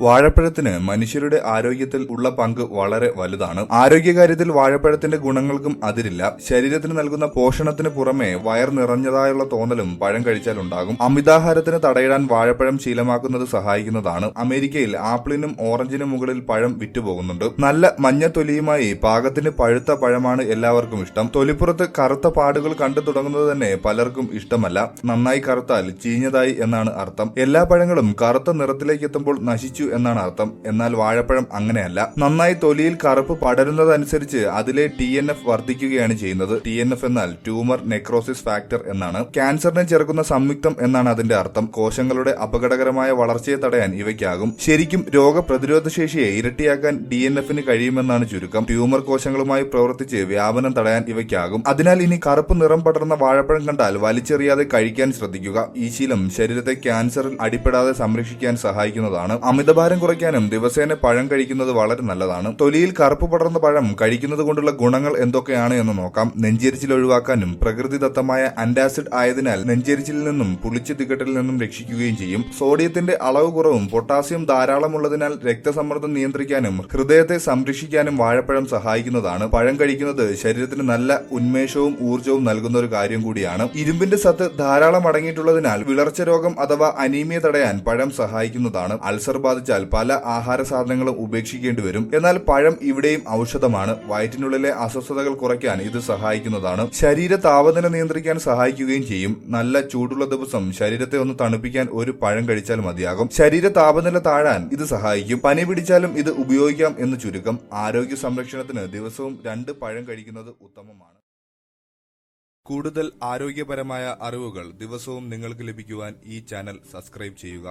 വാഴപ്പഴത്തിന് മനുഷ്യരുടെ ആരോഗ്യത്തിൽ ഉള്ള പങ്ക് വളരെ വലുതാണ്. ആരോഗ്യകാര്യത്തിൽ വാഴപ്പഴത്തിന്റെ ഗുണങ്ങൾക്കും അതിരില്ല. ശരീരത്തിന് നൽകുന്ന പോഷണത്തിന് പുറമെ വയർ നിറഞ്ഞതായുള്ള തോന്നലും പഴം കഴിച്ചാൽ ഉണ്ടാകും. അമിതാഹാരത്തിന് തടയിടാൻ വാഴപ്പഴം ശീലമാക്കുന്നത് സഹായിക്കുന്നതാണ്. അമേരിക്കയിൽ ആപ്പിളിനും ഓറഞ്ചിനും മുകളിൽ പഴം വിറ്റുപോകുന്നുണ്ട്. നല്ല മഞ്ഞ തൊലിയുമായി പാകത്തിന് പഴുത്ത പഴമാണ് എല്ലാവർക്കും ഇഷ്ടം. തൊലിപ്പുറത്ത് കറുത്ത പാടുകൾ കണ്ടു തുടങ്ങുന്നത് തന്നെ പലർക്കും ഇഷ്ടമല്ല. നന്നായി കറുത്താൽ ചീഞ്ഞതായി എന്നാണ് അർത്ഥം. എല്ലാ പഴങ്ങളും കറുത്ത നിറത്തിലേക്ക് എത്തുമ്പോൾ നശിച്ചു എന്നാണ് അർത്ഥം. എന്നാൽ വാഴപ്പഴം അങ്ങനെയല്ല. നന്നായി തൊലിയിൽ കറുപ്പ് പടരുന്നതനുസരിച്ച് അതിലെ ടി എൻ എഫ് വർദ്ധിക്കുകയാണ് ചെയ്യുന്നത്. ടി എൻ എഫ് എന്നാൽ ട്യൂമർ നെക്രോസിസ് ഫാക്ടർ എന്നാണ്. ക്യാൻസറിനെ ചെറുക്കുന്ന സംയുക്തം എന്നാണ് അതിന്റെ അർത്ഥം. കോശങ്ങളുടെ അപകടകരമായ വളർച്ചയെ തടയാൻ ഇവയ്ക്കാകും. ശരിക്കും രോഗപ്രതിരോധ ശേഷിയെ ഇരട്ടിയാക്കാൻ ഡി എൻ എഫിന് കഴിയുമെന്നാണ് ചുരുക്കം. ട്യൂമർ കോശങ്ങളുമായി പ്രവർത്തിച്ച് വ്യാപനം തടയാൻ ഇവയ്ക്കാകും. അതിനാൽ ഇനി കറുപ്പ് നിറം പടർന്ന വാഴപ്പഴം കണ്ടാൽ വലിച്ചെറിയാതെ കഴിക്കാൻ ശ്രദ്ധിക്കുക. ഈ ശീലം ശരീരത്തെ ക്യാൻസറിൽ അടിപ്പെടാതെ സംരക്ഷിക്കാൻ സഹായിക്കുന്നതാണ്. അമിതഭാരം കുറയ്ക്കാനും ദിവസേന പഴം കഴിക്കുന്നത് വളരെ നല്ലതാണ്. തൊലിയിൽ കറുപ്പ് പടർന്ന പഴം കഴിക്കുന്നത് കൊണ്ടുള്ള ഗുണങ്ങൾ എന്തൊക്കെയാണ് എന്ന് നോക്കാം. നെഞ്ചെരിച്ചിൽ ഒഴിവാക്കാനും പ്രകൃതിദത്തമായ ആന്റാസിഡ് ആയതിനാൽ നെഞ്ചെരിച്ചിലിൽ നിന്നും പുളിച്ചു തികട്ടിൽ നിന്നും രക്ഷിക്കുകയും ചെയ്യും. സോഡിയത്തിന്റെ അളവ് കുറവും പൊട്ടാസ്യം ധാരാളമുള്ളതിനാൽ രക്തസമ്മർദ്ദം നിയന്ത്രിക്കാനും ഹൃദയത്തെ സംരക്ഷിക്കാനും വാഴപ്പഴം സഹായിക്കുന്നതാണ്. പഴം കഴിക്കുന്നത് ശരീരത്തിന് നല്ല ഉന്മേഷവും ഊർജവും നൽകുന്ന ഒരു കാര്യം കൂടിയാണ്. ഇരുമ്പിന്റെ സത്ത് ധാരാളം അടങ്ങിയിട്ടുള്ളതിനാൽ വിളർച്ച രോഗം അഥവാ അനീമിയ തടയാൻ പഴം സഹായിക്കുന്നതാണ്. അൾസർ ബാധിച്ചാൽ പല ആഹാര സാധനങ്ങളും ഉപേക്ഷിക്കേണ്ടി വരും. എന്നാൽ പഴം ഇവിടെയും ഔഷധമാണ്. വയറ്റിനുള്ളിലെ അസ്വസ്ഥതകൾ കുറയ്ക്കാൻ ഇത് സഹായിക്കുന്നതാണ്. ശരീര താപനില നിയന്ത്രിക്കാൻ സഹായിക്കുകയും ചെയ്യും. നല്ല ചൂടുള്ള ദിവസം ശരീരത്തെ ഒന്ന് തണുപ്പിക്കാൻ ഒരു പഴം കഴിച്ചാൽ മതിയാകും. ശരീര താപനില താഴാൻ ഇത് സഹായിക്കും. പനി പിടിച്ചാലും ഇത് ഉപയോഗിക്കാം എന്ന് ചുരുക്കം. ആരോഗ്യ സംരക്ഷണത്തിന് ദിവസവും രണ്ട് പഴം കഴിക്കുന്നത് ഉത്തമമാണ്. കൂടുതൽ ആരോഗ്യപരമായ അറിവുകൾ ദിവസവും നിങ്ങൾക്ക് ലഭിക്കുവാൻ ഈ ചാനൽ സബ്സ്ക്രൈബ് ചെയ്യുക.